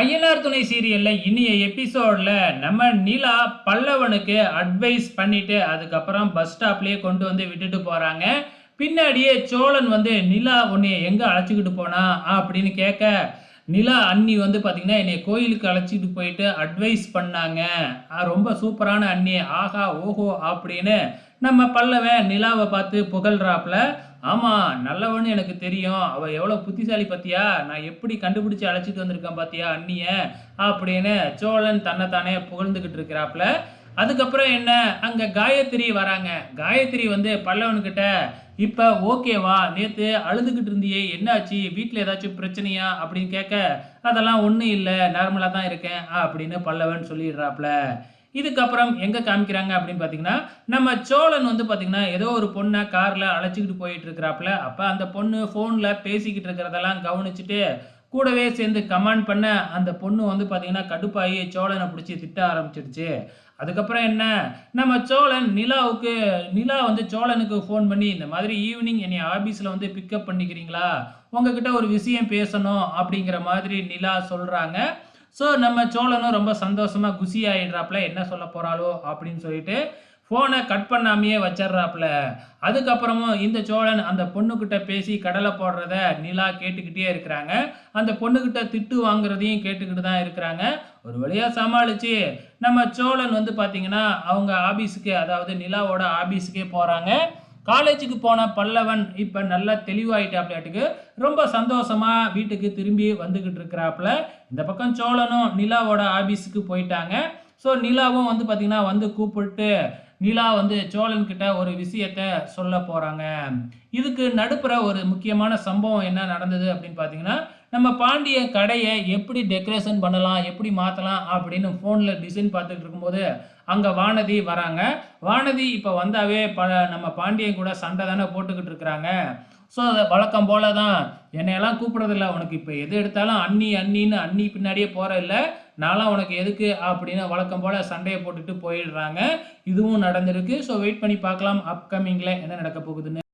ஐயனார் துணை சீரியல்ல இனிய எபிசோட்ல நம்ம நிலா பல்லவனுக்கு அட்வைஸ் பண்ணிட்டு அதுக்கப்புறம் பஸ் ஸ்டாப்லயே கொண்டு வந்து விட்டுட்டு போறாங்க. பின்னாடியே சோழன் வந்து நிலா உன்னை எங்க அழைச்சிக்கிட்டு போனா? அப்படின்னு கேட்க நிலா அண்ணி வந்து பார்த்தீங்கன்னா என்னை கோயிலுக்கு அழைச்சிட்டு போயிட்டு அட்வைஸ் பண்ணாங்க. ரொம்ப சூப்பரான அண்ணி ஆஹா ஓஹோ அப்படின்னு நம்ம பல்லவன் நிலாவை பார்த்து புகழ்றாப்புல ஆமாம் நல்லவன்னு எனக்கு தெரியும். அவள் எவ்வளோ புத்திசாலி பார்த்தியா நான் எப்படி கண்டுபிடிச்சி அழைச்சிட்டு வந்திருக்கேன் பார்த்தியா அண்ணிய? அப்படின்னு சோழன் தன்னைத்தானே புகழ்ந்துக்கிட்டு இருக்கிறாப்புல. அதுக்கப்புறம் என்ன? அங்கே காயத்ரி வராங்க. காயத்ரி வந்து பல்லவன்கிட்ட இப்போ ஓகேவா நேற்று அழுதுகிட்டு இருந்தியே என்னாச்சு? வீட்டில் ஏதாச்சும் பிரச்சனையா? அப்படின்னு கேட்க அதெல்லாம் ஒன்றும் இல்லை நார்மலாக தான் இருக்கேன் அப்படின்னு பல்லவன் சொல்லிடுறாப்புல. இதுக்கப்புறம் எங்கே காமிக்கிறாங்க அப்படின்னு பார்த்தீங்கன்னா நம்ம சோழன் வந்து பார்த்தீங்கன்னா ஏதோ ஒரு பொண்ணை காரில் அழைச்சிக்கிட்டு போயிட்டு இருக்கிறாப்புல. அப்போ அந்த பொண்ணு ஃபோனில் பேசிக்கிட்டு இருக்கிறதெல்லாம் கவனிச்சுட்டு கூடவே சேர்ந்து கமாண்ட் பண்ண அந்த பொண்ணு வந்து பார்த்தீங்கன்னா கடுப்பாகி சோழனை பிடிச்சி திட்ட ஆரம்பிச்சிடுச்சு. அதுக்கப்புறம் என்ன? நம்ம சோழன் நிலாவுக்கு நிலா வந்து சோழனுக்கு ஃபோன் பண்ணி இந்த மாதிரி ஈவினிங் என்னை ஆஃபீஸில் வந்து பிக்கப் பண்ணிக்கிறீங்களா? உங்ககிட்ட ஒரு விஷயம் பேசணும் அப்படிங்கிற மாதிரி நிலா சொல்கிறாங்க ஸோ நம்ம சோழனும் ரொம்ப சந்தோஷமாக குசி ஆகிடுறாப்புல என்ன சொல்ல போகிறாளோ அப்படின்னு சொல்லிட்டு ஃபோனை கட் பண்ணாமையே வச்சிடுறாப்புல. அதுக்கப்புறமும் இந்த சோழன் அந்த பொண்ணுக்கிட்ட பேசி கடலை போடுறத நிலா கேட்டுக்கிட்டே இருக்கிறாங்க. அந்த பொண்ணுக்கிட்ட திட்டு வாங்குறதையும் கேட்டுக்கிட்டு தான் இருக்கிறாங்க. ஒரு வழியாக சமாளித்து நம்ம சோழன் வந்து பார்த்திங்கன்னா அவங்க ஆபீஸுக்கு அதாவது நிலாவோட ஆபீஸுக்கே போகிறாங்க காலேஜுக்கு போன பல்லவன் இப்போ நல்லா தெளிவாயிட்டாப்லாட்டுக்கு ரொம்ப சந்தோஷமாக வீட்டுக்கு திரும்பி வந்துக்கிட்டு இருக்கிறாப்புல. இந்த பக்கம் சோழனும் நிலாவோட ஆபீஸுக்கு போயிட்டாங்க. ஸோ நிலாவும் வந்து பார்த்திங்கன்னா வந்து கூப்பிட்டு நிலா வந்து சோழன்கிட்ட ஒரு விஷயத்த சொல்ல போகிறாங்க இதுக்கு நடுப்புற ஒரு முக்கியமான சம்பவம் என்ன நடந்தது அப்படின்னு பார்த்தீங்கன்னா நம்ம பாண்டிய கடையை எப்படி டெக்கரேஷன் பண்ணலாம் எப்படி மாற்றலாம் அப்படின்னு ஃபோனில் டிசைன் பார்த்துட்டு இருக்கும்போது அங்கே வானதி வராங்க. வானதி இப்போ வந்தாவே ப நம்ம பாண்டியன் கூட சண்டை தானே போட்டுக்கிட்டு இருக்கிறாங்க. ஸோ அதை வழக்கம் போல தான் என்னையெல்லாம் கூப்பிட்றதில்ல. உனக்கு இப்போ எது எடுத்தாலும் அண்ணி அண்ணின்னு அண்ணி பின்னாடியே போகிற இல்லை. நான்லாம் உனக்கு எதுக்கு அப்படின்னு வழக்கம் போல் சண்டையை போட்டுட்டு போயிடுறாங்க. இதுவும் நடந்திருக்கு. ஸோ வெயிட் பண்ணி பார்க்கலாம். அப்கமிங்கில் என்ன நடக்க போகுதுன்னு.